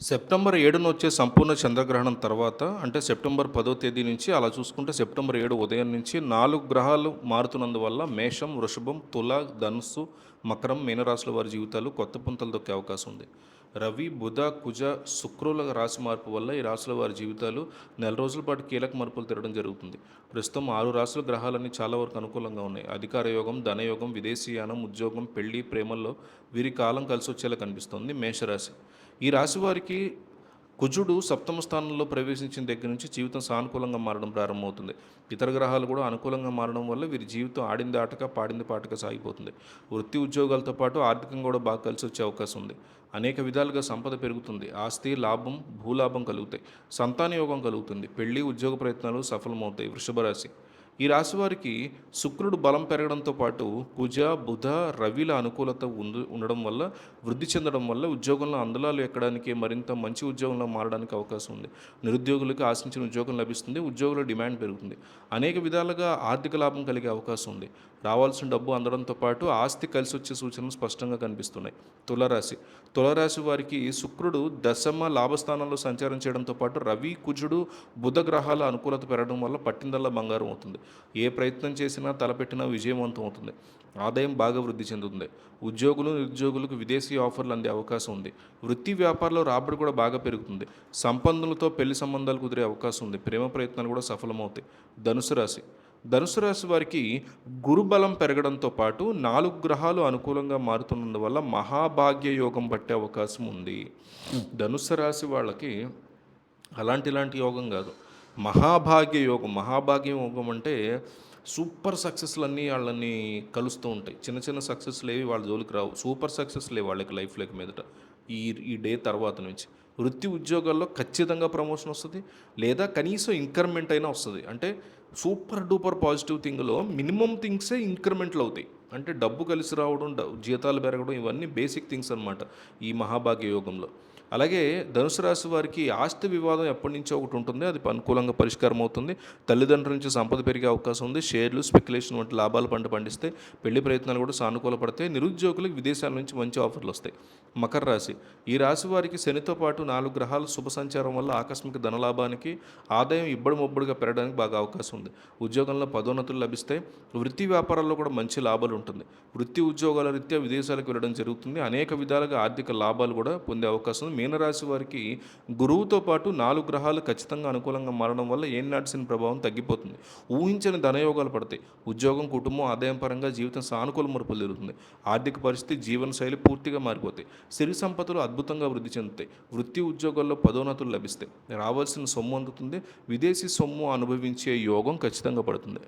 September ఏడున వచ్చే సంపూర్ణ చంద్రగ్రహణం తర్వాత అంటే సెప్టెంబర్ పదో తేదీ నుంచి అలా చూసుకుంటే సెప్టెంబర్ ఏడు ఉదయం నుంచి నాలుగు గ్రహాలు మారుతున్నందువల్ల మేషం వృషభం తుల ధనుస్సు మకరం మీనరాశుల వారి జీవితాలు కొత్త పుంతలు దొక్కే అవకాశం ఉంది. రవి బుధ కుజ శుక్రుల రాశి మార్పు వల్ల ఈ రాశుల వారి జీవితాలు నెల రోజుల పాటు కీలక మార్పులు తిరగడం జరుగుతుంది. ప్రస్తుతం ఆరు రాశుల గ్రహాలన్నీ చాలా వరకు అనుకూలంగా ఉన్నాయి. అధికార యోగం ధనయోగం విదేశీయానం ఉద్యోగం పెళ్ళి ప్రేమల్లో వీరి కాలం కలిసి వచ్చేలా కనిపిస్తోంది మేషరాశి. ఈ రాశి వారికి కుజుడు సప్తమ స్థానంలో ప్రవేశించిన దగ్గర నుంచి జీవితం సానుకూలంగా మారడం ప్రారంభమవుతుంది. ఇతర గ్రహాలు కూడా అనుకూలంగా మారడం వల్ల వీరి జీవితం ఆడింది ఆటక పాడింది పాటక సాగిపోతుంది. వృత్తి ఉద్యోగాలతో పాటు ఆర్థికంగా కూడా బాగా కలిసి వచ్చే అవకాశం ఉంది. అనేక విధాలుగా సంపద పెరుగుతుంది. ఆస్తి లాభం భూలాభం కలుగుతాయి. సంతాన యోగం కలుగుతుంది. పెళ్ళి ఉద్యోగ ప్రయత్నాలు సఫలమవుతాయి. వృషభ రాశి ఈ రాశి వారికి శుక్రుడు బలం పెరగడంతో పాటు కుజ బుధ రవిల అనుకూలత ఉండు ఉండడం వల్ల వృద్ధి చెందడం వల్ల ఉద్యోగంలో అందలాలు ఎక్కడానికి మరింత మంచి ఉద్యోగంలో మారడానికి అవకాశం ఉంది. నిరుద్యోగులకు ఆశించిన ఉద్యోగం లభిస్తుంది ఉద్యోగుల డిమాండ్ పెరుగుతుంది. అనేక విధాలుగా ఆర్థిక లాభం కలిగే అవకాశం ఉంది. రావాల్సిన డబ్బు అందడంతో పాటు ఆస్తి కలిసి వచ్చే సూచనలు స్పష్టంగా కనిపిస్తున్నాయి. తులరాశి. తులరాశి వారికి శుక్రుడు దశమ లాభస్థానంలో సంచారం చేయడంతో పాటు రవి కుజుడు బుధ గ్రహాల అనుకూలత పెరగడం వల్ల పట్టిందల్లా బంగారం అవుతుంది. ఏ ప్రయత్నం చేసినా తలపెట్టినా విజయవంతం అవుతుంది. ఆదాయం బాగా వృద్ధి చెందుతుంది. ఉద్యోగులు నిరుద్యోగులకు విదేశీ ఆఫర్లు అందే అవకాశం ఉంది. వృత్తి వ్యాపారంలో రాబడి కూడా బాగా పెరుగుతుంది. సంపన్నులతో పెళ్ళి సంబంధాలు కుదిరే అవకాశం ఉంది. ప్రేమ ప్రయత్నాలు కూడా సఫలమవుతాయి. ధనుసు రాశి. ధనుసు రాశి వారికి గురుబలం పెరగడంతో పాటు నాలుగు గ్రహాలు అనుకూలంగా మారుతున్నందువల్ల మహాభాగ్య యోగం పట్టే అవకాశం ఉంది. ధనుసు రాశి వాళ్ళకి అలాంటి ఇలాంటి యోగం కాదు. మహాభాగ్య యోగం మహాభాగ్య యోగం అంటే సూపర్ సక్సెస్లు అన్నీ వాళ్ళని కలుస్తూ ఉంటాయి. చిన్న చిన్న సక్సెస్లు ఏవి వాళ్ళ జోలికి రావు. సూపర్ సక్సెస్లే వాళ్ళకి లైఫ్ లేక మీదట. ఈ ఈ డే తర్వాత నుంచి. వృత్తి ఉద్యోగాల్లో ఖచ్చితంగా ప్రమోషన్ వస్తుంది. లేదా కనీసం ఇంక్రిమెంట్ అయినా వస్తుంది. అంటే సూపర్ డూపర్ పాజిటివ్ థింగ్లో మినిమం థింగ్సే ఇంక్రిమెంట్లు అవుతాయి. అంటే డబ్బు కలిసి రావడం జీతాలు పెరగడం ఇవన్నీ బేసిక్ థింగ్స్ అనమాట ఈ మహాభాగ్య యోగంలో అలాగే ధనుసు రాశి వారికి ఆస్తి వివాదం ఎప్పటి నుంచో ఒకటి ఉంటుంది. అది అనుకూలంగా పరిష్కారం అవుతుంది. తల్లిదండ్రుల నుంచి సంపద పెరిగే అవకాశం ఉంది. షేర్లు స్పెక్యులేషన్ వంటి లాభాలు పంట పండిస్తే పెళ్ళి ప్రయత్నాలు కూడా సానుకూల పడతాయి. నిరుద్యోగులకు విదేశాల నుంచి మంచి ఆఫర్లు వస్తాయి. మకర రాశి. ఈ రాశి వారికి శనితో పాటు నాలుగు గ్రహాలు శుభ సంచారం వల్ల ఆకస్మిక ధనలాభానికి ఆదాయం ఇబ్బడి మొబ్బడిగా పెరగడానికి బాగా అవకాశం ఉంది. ఉద్యోగంలో పదోన్నతులు లభిస్తాయి. వృత్తి వ్యాపారాల్లో కూడా మంచి లాభాలు ఉంటుంది. వృత్తి ఉద్యోగాల రీత్యా విదేశాలకు వెళ్ళడం జరుగుతుంది. అనేక విధాలుగా ఆర్థిక లాభాలు కూడా పొందే అవకాశం ఉంది. మీనరాశి వారికి గురువుతో పాటు నాలుగు గ్రహాలు ఖచ్చితంగా అనుకూలంగా మారడం వల్ల ఏనాటిసిన ప్రభావం తగ్గిపోతుంది. ఊహించని ధనయోగాలు పడతాయి. ఉద్యోగం కుటుంబం ఆదాయం పరంగా జీవితం సానుకూల మరుపులు జరుగుతుంది ఆర్థిక పరిస్థితి జీవన శైలి పూర్తిగా మారిపోతాయి. సిరి సంపదలు అద్భుతంగా వృద్ధి చెందుతాయి. వృత్తి ఉద్యోగాల్లో పదోన్నతులు లభిస్తాయి. రావాల్సిన సొమ్ము అందుతుంది. విదేశీ సొమ్ము అనుభవించే యోగం ఖచ్చితంగా పడుతుంది.